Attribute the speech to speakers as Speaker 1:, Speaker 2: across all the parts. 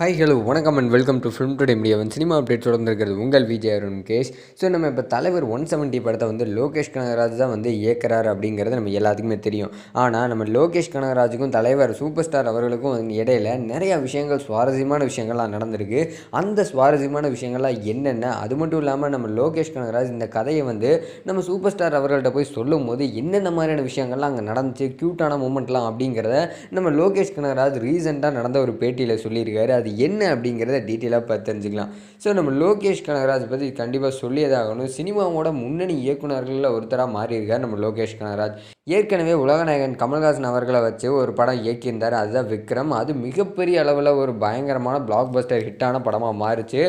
Speaker 1: Hi hello வணக்கம் and welcome to film today மீடியாவின் cinema update தொடர்ந்துருக்கிறது உங்கள் விஜய் அருண் கேஷ். ஸோ நம்ம இப்போ தலைவர் ஒன் செவன்ட்டி படத்தை வந்து லோகேஷ் கனகராஜ் தான் வந்து இயக்கிறார் அப்படிங்கிறது நம்ம எல்லாத்துக்குமே தெரியும். ஆனால் நம்ம லோகேஷ் கனகராஜுக்கும் தலைவர் சூப்பர் ஸ்டார் அவர்களுக்கும் வந்து இடையில நிறையா விஷயங்கள் சுவாரஸ்யமான விஷயங்கள்லாம் நடந்திருக்கு. அந்த சுவாரஸ்யமான விஷயங்கள்லாம் என்னென்ன? அது மட்டும் இல்லாமல் நம்ம லோகேஷ் கனகராஜ் இந்த கதையை வந்து நம்ம சூப்பர் ஸ்டார் அவர்கள்ட்ட போய் சொல்லும் போது என்னென்ன மாதிரியான விஷயங்கள்லாம் அங்கே நடந்துச்சு க்யூட்டான மூமெண்ட்லாம் அப்படிங்கிறத நம்ம லோகேஷ் கனகராஜ் ரீசெண்டாக நடந்த ஒரு பேட்டியில் சொல்லியிருக்காரு. அது என்ன அப்படிங்கிறத டீட்டெயிலாக பார்த்து தெரிஞ்சுக்கலாம். ஸோ நம்ம லோகேஷ் கனகராஜ் பற்றி கண்டிப்பாக சொல்லியதாகணும். சினிமாவோட முன்னணி இயக்குநர்களில் ஒருத்தராக மாறியிருக்கார் நம்ம லோகேஷ் கனகராஜ். ஏற்கனவே உலகநாயகன் கமல்ஹாசன் அவர்களை வச்சு ஒரு படம் இயக்கியிருந்தார் அதுதான் விக்ரம். அது மிகப்பெரிய அளவில் ஒரு பயங்கரமான பிளாக் பஸ்டர் ஹிட்டான படமாக மாறிச்சு.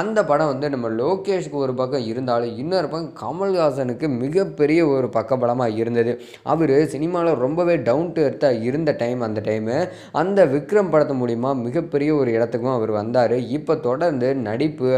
Speaker 1: அந்த படம் வந்து நம்ம லோகேஷ்க்கு ஒரு பக்கம் இருந்தாலும் இன்னொரு பக்கம் கமல்ஹாசனுக்கு மிகப்பெரிய ஒரு பக்கபலமாக இருந்தது. அவர் சினிமாவில் ரொம்பவே டவுன் டு எர்த்தாக இருந்த டைம் அந்த டைமு அந்த விக்ரம் படத்து மூலிமா மிகப்பெரிய ஒரு இடத்துக்கும் அவர் வந்தார். இப்போ தொடர்ந்து நடிப்பு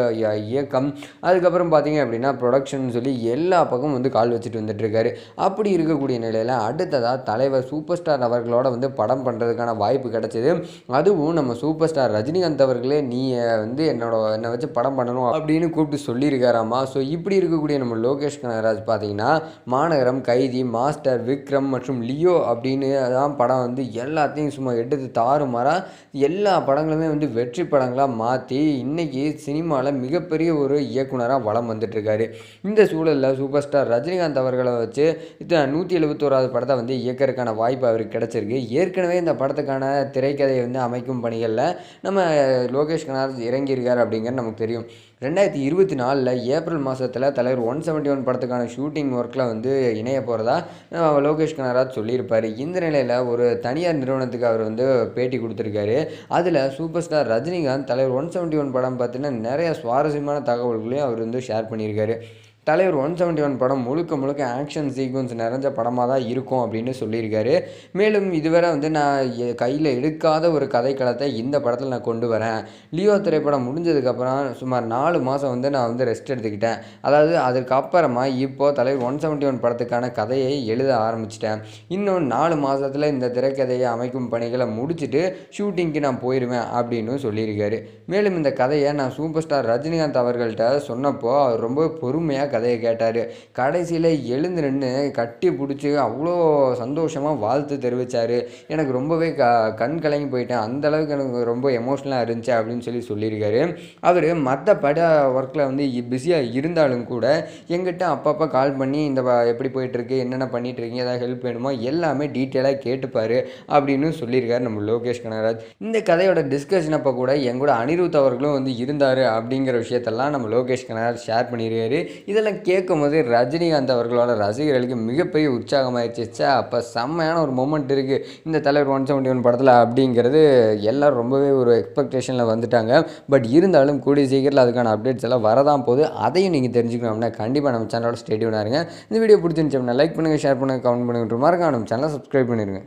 Speaker 1: இயக்கம் அதுக்கப்புறம் பார்த்தீங்க அப்படின்னா ப்ரொடக்ஷன் சொல்லி எல்லா பக்கமும் வந்து கால் வச்சுட்டு வந்துட்டுருக்காரு அப்படி இருக்கக்கூடிய நிலையில் அடுத்ததாக தலைவர் சூப்பர் ஸ்டார் அவர்களோட வந்து படம் பண்ணுறதுக்கான வாய்ப்பு கிடைச்சது. அதுவும் நம்ம சூப்பர் ஸ்டார் ரஜினிகாந்த் அவர்களே நீ வந்து என்னோட என்னை வச்சு படம் பண்ணணும் அப்படின்னு கூப்பிட்டு சொல்லியிருக்காராமா. ஸோ இப்படி இருக்கக்கூடிய நம்ம லோகேஷ் கனகராஜ் பார்த்தீங்கன்னா மாநகரம் கைதி மாஸ்டர் விக்ரம் மற்றும் லியோ அப்படின்னு தான் படம் வந்து எல்லாத்தையும் சும்மா எடுத்து தாறுமாறாக எல்லா படங்களுமே வந்து வெற்றி படங்களாக மாற்றி இன்றைக்கி சினிமாவில் மிகப்பெரிய ஒரு இயக்குனராக வலம் வந்துட்டுருக்காரு இந்த சூழலில் சூப்பர் ஸ்டார் ரஜினிகாந்த் அவர்களை வச்சு இது நூற்றி மூன்றாவது படத்தை வந்து இயக்கறதுக்கான வாய்ப்பு அவருக்கு கிடச்சிருக்கு. ஏற்கனவே இந்த படத்துக்கான திரைக்கதையை வந்து அமைக்கும் பணிகளில் நம்ம லோகேஷ் கனகராஜ் இறங்கியிருக்கார் அப்படிங்கிறது நமக்கு தெரியும். ரெண்டாயிரத்தி இருபத்தி நாலில் ஏப்ரல் மாதத்தில் தலைவர் ஒன் செவன்ட்டி ஒன் படத்துக்கான ஷூட்டிங் ஒர்க்கில் வந்து இணைய போகிறதா லோகேஷ் கனராஜ் சொல்லியிருப்பார். இந்த நிலையில் ஒரு தனியார் நிறுவனத்துக்கு அவர் வந்து பேட்டி கொடுத்துருக்காரு. அதில் சூப்பர் ஸ்டார் ரஜினிகாந்த் தலைவர் ஒன் செவன்ட்டி ஒன் படம் பார்த்தீங்கன்னா நிறைய சுவாரஸ்யமான தகவல்களையும் அவர் வந்து ஷேர் பண்ணியிருக்காரு. தலைவர் ஒன் செவன்ட்டி ஒன் படம் முழுக்க முழுக்க ஆக்ஷன் சீக்வன்ஸ் நிறைஞ்ச படமாக தான் இருக்கும் அப்படின்னு சொல்லியிருக்காரு. மேலும் இதுவரை வந்து நான் கையில் எடுக்காத ஒரு கதைக்களத்தை இந்த படத்தில் நான் கொண்டு வரேன். லியோ திரைப்படம் முடிஞ்சதுக்கப்புறம் சுமார் நாலு மாதம் வந்து நான் வந்து ரெஸ்ட் எடுத்துக்கிட்டேன். அதாவது அதுக்கப்புறமா இப்போது தலைவர் ஒன் செவன்ட்டி ஒன் படத்துக்கான கதையை எழுத ஆரம்பிச்சிட்டேன். இன்னும் நாலு மாதத்தில் இந்த திரைக்கதையை அமைக்கும் பணிகளை முடிச்சுட்டு ஷூட்டிங்க்கு நான் போயிடுவேன் அப்படின்னு சொல்லியிருக்காரு. மேலும் இந்த கதையை நான் சூப்பர் ஸ்டார் ரஜினிகாந்த் அவர்கள்ட்ட சொன்னப்போ அவர் ரொம்ப பொறுமையாக கதையை கேட்டார். கடைசியில் எழுந்து நின்று கட்டி பிடிச்சி அவ்வளோ சந்தோஷமாக வாழ்த்து தெரிவித்தார் எனக்கு ரொம்பவே க கண் கலங்கி போயிட்டேன். அந்த அளவுக்கு எனக்கு ரொம்ப எமோஷ்னலாக இருந்துச்சு அப்படின்னு சொல்லி சொல்லியிருக்காரு. அவர் மற்ற பட ஒர்க்கில் வந்து பிஸியாக இருந்தாலும் கூட எங்கிட்ட அப்பப்போ கால் பண்ணி இந்த எப்படி போயிட்டுருக்கு? என்னென்ன பண்ணிட்டு இருக்கீங்க ஏதாவது ஹெல்ப் வேணுமோ? எல்லாமே டீட்டெயிலாக கேட்டுப்பார் அப்படின்னு சொல்லியிருக்காரு நம்ம லோகேஷ் கனகராஜ். இந்த கதையோட டிஸ்கஷன் அப்போ கூட என் கூட அனிருத் அவர்களும் வந்து இருந்தார் அப்படிங்கிற விஷயத்தெல்லாம் நம்ம லோகேஷ் கனகராஜ் ஷேர் பண்ணியிருக்காரு. இதெல்லாம் கேட்கும் போது ரஜினிகாந்த் அவர்களோட ரசிகர்களுக்கு மிகப்பெரிய உற்சாகமாயிருச்சு அப்போ செம்மையான ஒரு மூமெண்ட் இருக்குது இந்த தலைவர் ஒன் செவன்டி ஒன் படத்தில் அப்படிங்கிறது எல்லோரும் ரொம்பவே ஒரு எக்ஸ்பெக்டேஷனில் வந்துட்டாங்க. பட் இருந்தாலும் கூடிய சீக்கிரத்தில் அதுக்கான அப்டேட்ஸ் எல்லாம் வரதான் போகுது. அதையும் நீங்கள் தெரிஞ்சுக்கணும் அப்படின்னா கண்டிப்பாக நம்ம சேனலோட ஸ்டேடியம் இருங்க. இந்த வீடியோ பிடிச்சிருந்துச்சு அப்படின்னா லைக் பண்ணுங்கள் ஷேர் பண்ணுங்கள் கமெண்ட் பண்ணுங்கள் மறக்காம நம்ம சேனலை சப்ஸ்கிரைப் பண்ணிடுங்க